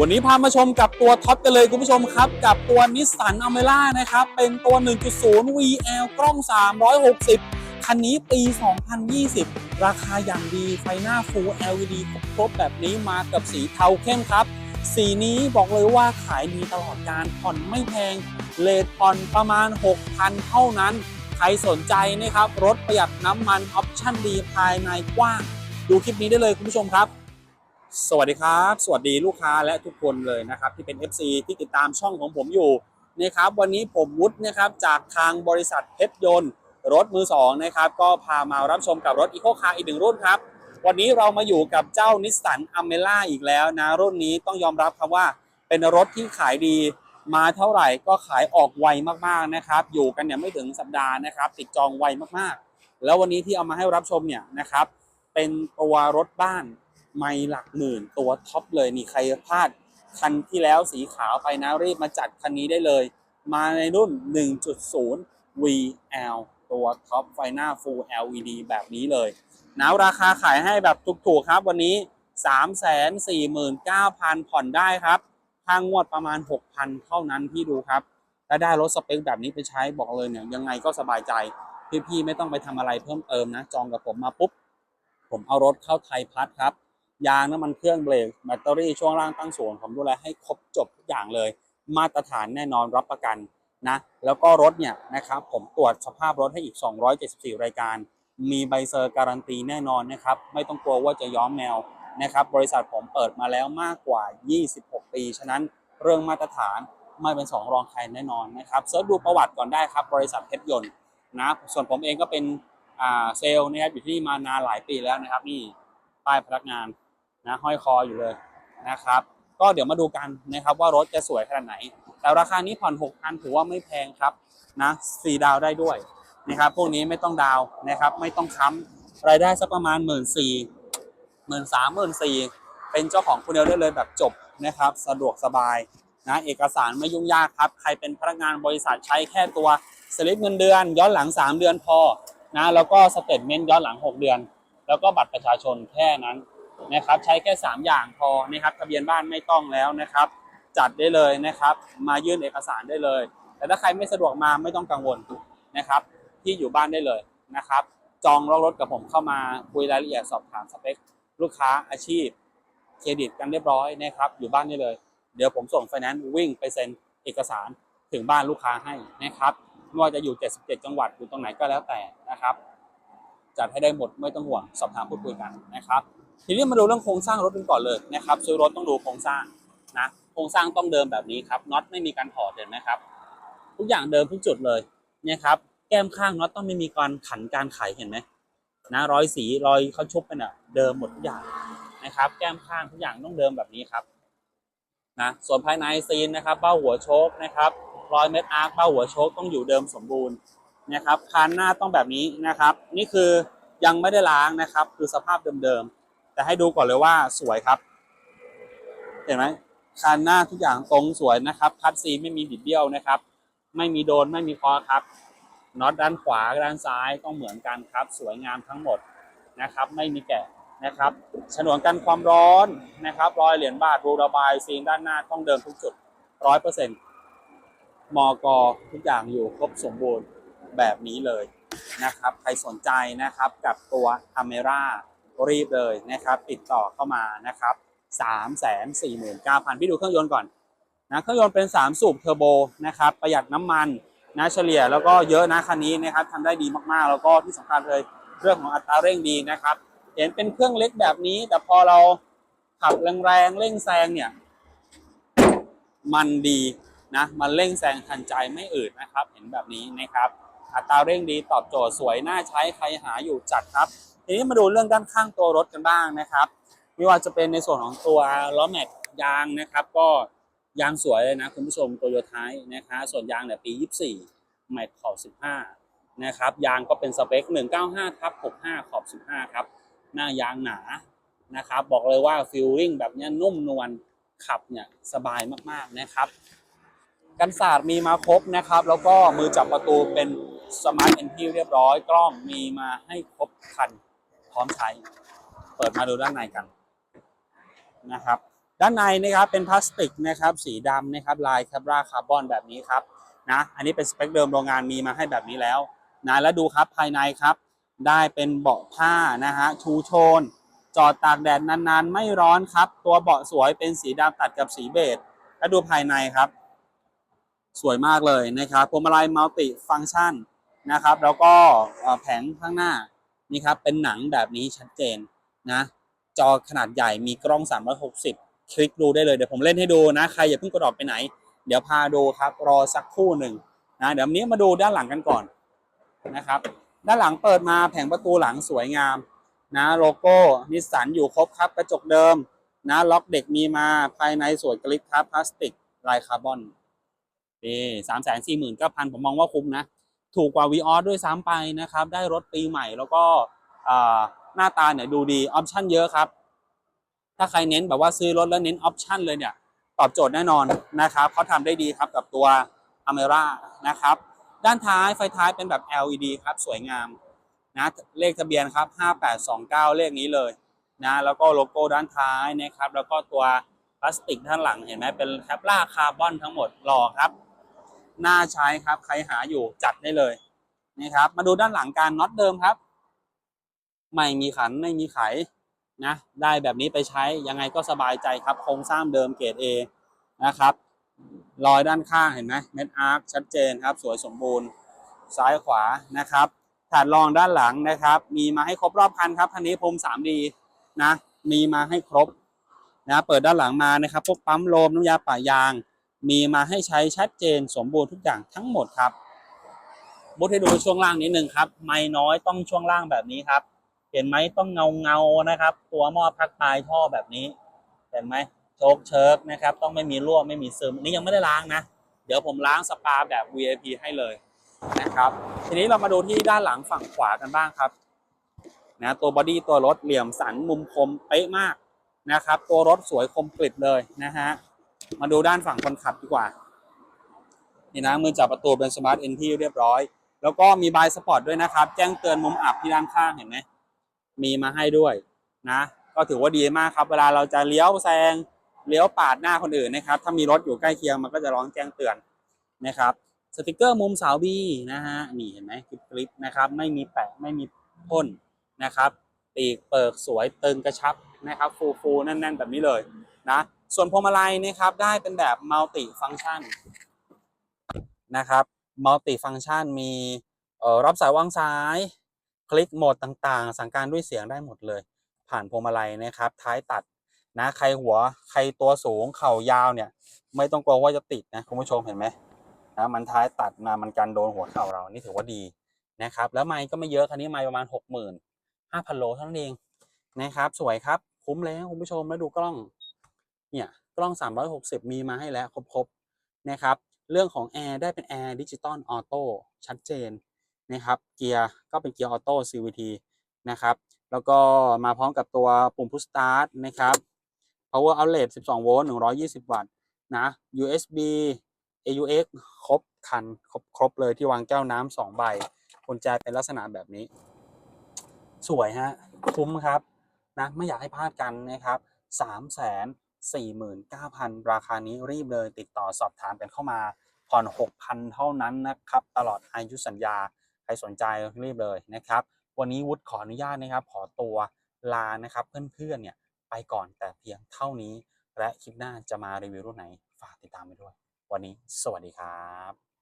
วันนี้พามาชมกับตัวท็อปกันเลยคุณผู้ชมครับ กับตัวนิสสันอเมร่านะครับ เป็นตัว 1.0 VL กล้อง 360 คันนี้ปี 2020 ราคาอย่างดีไฟหน้า Full LED ครบแบบนี้มากับสีเทาเข้มครับ สีนี้บอกเลยว่าขายดีตลอดการผ่อนไม่แพงเลทผ่อนประมาณ 6,000 เท่านั้น ใครสนใจนะครับ รถประหยัดน้ำมันออปชั่นดีภายในกว้าง ดูคลิปนี้ได้เลยคุณผู้ชมครับ สวัสดีครับ สวัสดีลูกค้าและทุกคนเลยนะครับ ที่เป็น FC ที่ติดตามช่องของผมอยู่นะครับ วันนี้ผมวุฒินะครับจากทางบริษัทเพชรยนต์ รถมือสองนะครับ ก็พามารับชมกับรถอีโคคาร์อีกหนึ่งรุ่นครับ วันนี้เรามาอยู่กับเจ้านิสสันอเมร่าอีกแล้วนะ รุ่นนี้ต้องยอมรับครับว่า เป็นรถที่ขายดีมาเท่าไหร่ก็ขายออกไวมากๆนะครับ อยู่กันเนี่ยไม่ถึงสัปดาห์นะครับ ติดจองไวมากๆ แล้ววันนี้ที่เอามาให้รับชมเนี่ยนะครับเป็นตัวรถบ้าน ไม่หลักหมื่นตัวท็อปเลยนี่ใครพลาดคันที่แล้วสีขาวไปนะรีบมาจัดคันนี้ได้เลย มาในรุ่น 1.0 VL ตัวท็อปไฟหน้า Full LED แบบนี้เลยนะราคาขายให้แบบถูกๆครับวันนี้ 349,000 ผ่อนได้ครับค่างวดประมาณ 6,000 เท่านั้นพี่ดูครับถ้าได้รถสเปคแบบนี้ไปใช้บอกเลยเนี่ยยังไงก็สบายใจ พี่ๆไม่ต้องไปทำอะไรเพิ่มเติมนะ จองกับผมมาปุ๊บ ผมเอารถเข้าไทยพัทครับ ยางน้ำมันเครื่องเบรกแบตเตอรี่ช่วงล่างตั้งศูนผมดูแลให้ครบจบทุกอย่างเลย มาตรฐานแน่นอนรับประกันนะแล้วก็รถเนี่ยนะครับผมตรวจสภาพรถให้อีก 274 รายการ มีใบเซอร์การันตีแน่นอนนะครับไม่ต้องกลัวว่าจะย้อมแมวนะครับบริษัทผมเปิดมาแล้วมากกว่า 26 ปี ฉะนั้นเรื่องมาตรฐานไม่เป็นสองรองใครแน่นอนนะครับเสิร์ชดูประวัติก่อนได้ครับบริษัทเพชรยนต์นะส่วนผมเองก็เป็นเซลล์นะครับอยู่ที่นี่มานานหลายปีแล้วนะครับนี่ป้ายพนักงาน นะห้อยคออยู่เลยนะครับ ก็เดี๋ยวมาดูกันนะครับว่ารถจะสวยขนาดไหน แต่ราคานี้ผ่อน6,000ถือว่าไม่แพงครับนะสี่ดาวได้ด้วยนะครับ พวกนี้ไม่ต้องดาวนะครับ ไม่ต้องค้ำรายได้สักประมาณ1 4 0 0 0หมื่นสามหมื่นสี่เป็นเจ้าของคนเดียวได้เลยแบบจบนะครับ สะดวกสบายนะเอกสารไม่ยุ่งยากครับ ใครเป็นพนักงานบริษัทใช้แค่ตัวสลิปเงินเดือน ย้อนหลัง 3 เดือนพอนะแล้วก็สเตทเมนต์ย้อนหลัง 6 เดือน แล้วก็บัตรประชาชนแค่นั้น นะครับใช้แค่ 3 อย่างพอนะครับทะเบียนบ้านไม่ต้องแล้วนะครับ จัดได้เลยนะครับ มายื่นเอกสารได้เลย แต่ถ้าใครไม่สะดวกมาไม่ต้องกังวลนะครับ ที่อยู่บ้านได้เลยนะครับ จองรถกับผมเข้ามาคุยรายละเอียดสอบถามสเปค ลูกค้าอาชีพ เครดิตกันเรียบร้อยนะครับ อยู่บ้านได้เลย เดี๋ยวผมส่งไฟแนนซ์วิ่งไปเซ็นเอกสารถึงบ้านลูกค้าให้นะครับไม่ว่าจะอยู่ 77 จังหวัดอยู่ตรงไหนก็แล้วแต่นะครับ จัดให้ได้หมดไม่ต้องห่วงสอบถามพูดคุยกันนะครับ ทีนี้มาดูเรื่องโครงสร้างรถกันก่อนเลยนะครับซื้อรถต้องดูโครงสร้างนะโครงสร้างต้องเดิมแบบนี้ครับน็อตไม่มีการถอดเห็นไหมครับ ทุกอย่างเดิมทุกจุดเลยเนี่ยครับแก้มข้างน็อตต้องไม่มีการขันการไขเห็นไหมนะรอยสีรอยเขาชุบเป็นอะเดิมหมดทุกอย่างนะครับ แก้มข้างทุกอย่างต้องเดิมแบบนี้ครับนะส่วนภายในซีนนะครับเบ้าหัวโชคนะครับรอยเม็ดอาร์คเบ้าหัวโชคต้องอยู่เดิมสมบูรณ์นะครับคานหน้าต้องแบบนี้นะครับ นี่คือยังไม่ได้ล้างนะครับ คือสภาพเดิมๆ แต่ให้ดูก่อนเลยว่าสวยครับ เห็นไหมคานหน้าทุกอย่างตรงสวยนะครับ คัดซีไม่มีบิดเบี้ยวนะครับ ไม่มีโดนไม่มีคอครับน็อตด้านขวาด้านซ้ายต้องเหมือนกันครับ สวยงามทั้งหมดนะครับ ไม่มีแกะนะครับฉนวนกันความร้อนนะครับ รอยเหรียญบาทรูระบายซีนด้านหน้าต้องเดิมทุกจุดร้อยเปอร์เซ็นต์มอกทุกอย่างอยู่ครบสมบูรณ์แบบนี้เลยนะครับ ใครสนใจนะครับกับตัวอเมร่า รีบเลยนะครับ ติดต่อเข้ามานะครับ3 4 9 0 0 0พี่ดูเครื่องยนต์ก่อนนะเครื่องยนต์เป็น 3 สูบเทอร์โบนะครับ ประหยัดน้ำมันนะเฉลี่ยแล้วก็เยอะนะคันนี้นะครับทำได้ดีมากๆ แล้วก็ที่สำคัญเลยเรื่องของอัตราเร่งดีนะครับ เห็นเป็นเครื่องเล็กแบบนี้ แต่พอเราขับแรงๆเร่งแซงเนี่ย มันดีนะมันเร่งแซงทันใจไม่อืดนะครับ เห็นแบบนี้นะครับ อัตราเร่งดีตอบโจทย์สวยน่าใช้ใครหาอยู่จัดครับ ทีนี้มาดูเรื่องด้านข้างตัวรถกันบ้างนะครับไม่ว่าจะเป็นในส่วนของตัวล้อแม็กยางนะครับ ก็ยางสวยเลยนะคุณผู้ชมโตโยต้ายนะคะส่วนยางเนี่ยปี 24 แม็กขอบ15 นะครับ ยางก็เป็นสเปค 195ทับ65 ขอบ 15 ครับ หน้ายางหนานะครับ บอกเลยว่าฟิลลิ่งแบบนี้นุ่มนวลขับเนี่ยสบายมากๆนะครับ กันศาสตร์มีมาครบนะครับ แล้วก็มือจับประตูเป็นสมาร์ทเอนทีเรียบร้อยกล้องมีมาให้ครบคัน พร้อมใช้ เปิดมาดูด้านในกันนะครับ ด้านในนะครับเป็นพลาสติกนะครับ สีดำนะครับลายแคบราคาร์บอนแบบนี้ครับนะอันนี้เป็นสเปคเดิมโรงงานมีมาให้แบบนี้แล้วนะแล้วดูครับภายในครับ ได้เป็นเบาะผ้านะฮะชูโชน จอดตากแดดนานๆ ไม่ร้อนครับ ตัวเบาะสวยเป็นสีดำตัดกับสีเบจแล้วดูภายในครับ สวยมากเลยนะครับพวงมาลัยมัลติฟังก์ชันนะครับ แล้วก็แผงข้างหน้า นี่ครับเป็นหนังแบบนี้ชัดเจนนะ จอขนาดใหญ่มีกล้อง 360 คลิกดูได้เลยเดี๋ยวผมเล่นให้ดูนะใครอย่าเพิ่งกดออกไปไหน เดี๋ยวพาดูครับรอสักครู่หนึ่งนะเดี๋ยวนนี้มาดูด้านหลังกันก่อนนะครับ ด้านหลังเปิดมาแผงประตูหลังสวยงามนะโลโก้นิสสันอยู่ครบครับกระจกเดิมนะล็อกเด็กมีมาภายในสวยกริบครับพลาสติกลายคาร์บอนนี่สามแสนสี่หมื่นเก้าพันผมมองว่าคุ้มนะ ถูกกว่าวีออสด้วยซ้ำไปนะครับ ได้รถปีใหม่แล้วก็หน้าตาเนี่ยดูดีออปชั่นเยอะครับ ถ้าใครเน้นแบบว่าซื้อรถแล้วเน้นออปชั่นเลยเนี่ย ตอบโจทย์แน่นอนนะครับเขาทำได้ดีครับกับตัว a m e r a นะครับ ด้านท้ายไฟท้ายเป็นแบบ LED ครับสวยงามนะเลขทะเบียนครับ 5829 เลขนี้เลยนะแล้วก็โลโก้ด้านท้ายนะครับ แล้วก็ตัวพลาสติกด้านหลังเห็นไหมเป็นแคปล่าคาร์บอนทั้งหมดหล่อครับ น่าใช้ครับ ใครหาอยู่จัดได้เลยนะครับ มาดูด้านหลังการน็อตเดิมครับ ไม่มีขันไม่มีไขนะ ได้แบบนี้ไปใช้ยังไงก็สบายใจครับ โครงสร้างเดิมเกรด A นะครับ รอยด้านข้างเห็นไหมเม็ดอาร์คชัดเจนครับ สวยสมบูรณ์ซ้ายขวานะครับถาดรองด้านหลังนะครับ มีมาให้ครบรอบคันครับคันนี้พรม 3D นะ มีมาให้ครบนะ เปิดด้านหลังมานะครับ พวกปั๊มโลมน้ำยาป่ายาง มีมาให้ใช้ชัดเจนสมบูรณ์ทุกอย่างทั้งหมดครับมุดให้ดูช่วงล่างนิดนึงครับ ไม่น้อยต้องช่วงล่างแบบนี้ครับ เห็นไหมต้องเงาเงานะครับ ตัวหม้อพักปลายท่อแบบนี้ เห็นไหมโชคเชิร์กนะครับ ต้องไม่มีรั่วไม่มีซึมนนี่ยังไม่ได้ล้างนะ เดี๋ยวผมล้างสปาแบบ VIP ให้เลยนะครับ ทีนี้เรามาดูที่ด้านหลังฝั่งขวากันบ้างครับนะตัวบอดี้ตัวรถเหลี่ยมสันมุมคมเป๊ะมากนะครับ ตัวรถสวยคมกริบเลยนะฮะ มาดูด้านฝั่งคนขับดีกว่า นี่นะมือจับประตูเป็นสมาร์ทเอนที่เรียบร้อย แล้วก็มีบายสปอร์ตด้วยนะครับ แจ้งเตือนมุมอับที่ด้านข้างเห็นไหมมีมาให้ด้วยนะ ก็ถือว่าดีมากครับ เวลาเราจะเลี้ยวแซงเลี้ยวปาดหน้าคนอื่นนะครับ ถ้ามีรถอยู่ใกล้เคียงมันก็จะร้องแจ้งเตือนนะครับสติกเกอร์มุมเสาบีนะฮะนี่เห็นไหมคลิปคลิปนะครับ ไม่มีแปะไม่มีพ่นนะครับปีกเปิกสวยตึงกระชับนะครับ ฟูฟูแน่นๆแบบนี้เลยนะ ส่วนพวงมาลัยนะครับได้เป็นแบบมัลติฟัง c t ชันนะครับมัลติฟัง c t ชันมีเอ่อรับสายวางซ้าย คลิกโหมดต่างๆ สั่งการด้วยเสียงได้หมดเลย ผ่านพวงมาลัยนะครับ ท้ายตัดนะใครหัวใครตัวสูงเข่ายาวเนี่ย ไม่ต้องกลัวว่าจะติดนะคุณผู้ชมเห็นไหมนะมันท้ายตัดมามันกันโดนหัวเข่าเรานี่ถือว่าดีนะครับ แล้วไมค์ก็ไม่เยอะคันนี้ไมค์ประมาณหกหมื่นห้าพันโลเท่านั้นเองนะครับ สวยครับคุ้มแล้วคุณผู้ชมแล้วดูกล้อง เนี่ยกล้อง 360 มีมาให้แล้วครบๆนะครับ เรื่องของแอร์ได้เป็นแอร์ดิจิตอลออโต้ชัดเจนนะครับ เกียร์ก็เป็นเกียร์ออโต้ CVT นะครับ แล้วก็มาพร้อมกับตัวปุ่ม push start นะครับ power outlet 12 โวลต์ 120 วัตต์นะ USB AUX ครบคันครบครบเลยที่วางแก้วน้ำสองใบกุญแจเป็นลักษณะแบบนี้ สวยฮะ คุ้มครับนะไม่อยากให้พลาดกันนะครับ3 4 9 0 0 0 ราคานี้รีบเลยติดต่อสอบถามกันเข้ามาผ่อน 6,000 เท่านั้นนะครับ ตลอดอายุสัญญา ใครสนใจรีบเลยนะครับ วันนี้วุฒิขออนุญาตนะครับ ขอตัวลานะครับเพื่อนๆเนี่ยไปก่อนแต่เพียงเท่านี้ และคลิปหน้าจะมารีวิวรุ่นไหน ฝากติดตามไปด้วย วันนี้สวัสดีครับ